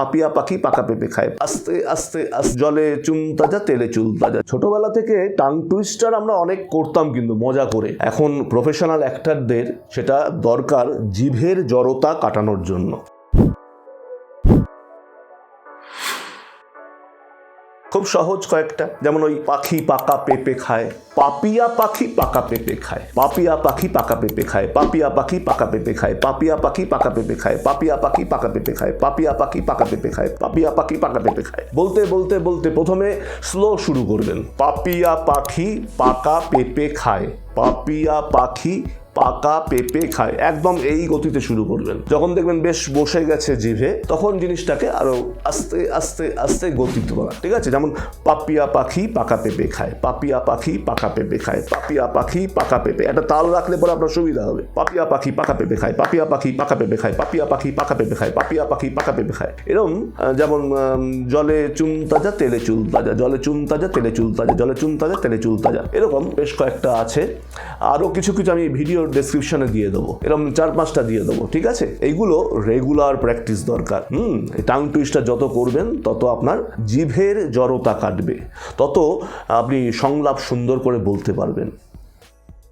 পাপিয়া পাখি পাকা পেঁপে খায়। আস্তে আস্তে আস্তে জলে চুন তাজা, তেলে চুল তাজা। ছোটবেলা থেকে টাং টুইস্টার আমরা অনেক করতাম কিন্তু মজা করে। এখন প্রফেশনাল অ্যাক্টারদের সেটা দরকার জিভের জড়তা কাটানোর জন্য। খুব সহজ কয়েকটা। যেমন ওই পাখি পাকা পেঁপে খায়, পাপিয়া পাখি পাকা পেঁপে খায়, পাপিয়া পাখি পাকা পেঁপে খায়, পাপিয়া পাখি পাকা পেঁপে খায়, পাপিয়া পাখি পাকা পেঁপে খায়, পাপিয়া পাখি পাকা পেঁপে খায়, পাপিয়া পাখি পাকা পেঁপে খায়, পাপিয়া পাখি পাকা পেঁপে খায়। বলতে বলতে বলতে প্রথমে স্লো শুরু করবেন। পাপিয়া পাখি পাকা পেঁপে খায়। পাপিয়া পাখি পাকা পেঁপে খায়। একদম এই গতিতে শুরু করবেন। যখন দেখবেন বেশ বসে গেছে জিভে, তখন জিনিসটাকে আরও আস্তে আস্তে আস্তে গতি করা ঠিক আছে? যেমন পাপিয়া পাখি পাকা পেঁপে খায়, পাপিয়া পাখি পাকা পেঁপে খায়, পাপিয়া পাখি পাকা পেঁপে। একটা তাল রাখলে পরে আপনার সুবিধা হবে। পাপিয়া পাখি পাকা পেঁপে খায়, পাপিয়া পাখি পাকা পেঁপে খায়, পাপিয়া পাখি পাকা পেঁপে খায়, পাপিয়া পাখি পাকা পেঁপে খায়। এরকম যেমন জলে চুন তাজা, তেলে চুল তাজা, জলে চুন তাজা, তেলে চুল তাজা, জলে চুন তাজা, তেলে চুল তাজা। এরকম বেশ কয়েকটা আছে। আরও কিছু কিছু আমি ভিডিও ডেসক্রিপশনে দিয়ে দেবো। এরকম চার পাঁচটা দিয়ে দেবো, ঠিক আছে? এইগুলো রেগুলার প্র্যাকটিস দরকার। হুম টাং টুইস্টটা যত করবেন, তত আপনার জিভের জড়তা কাটবে। তত আপনি সংলাপ সুন্দর করে বলতে পারবেন।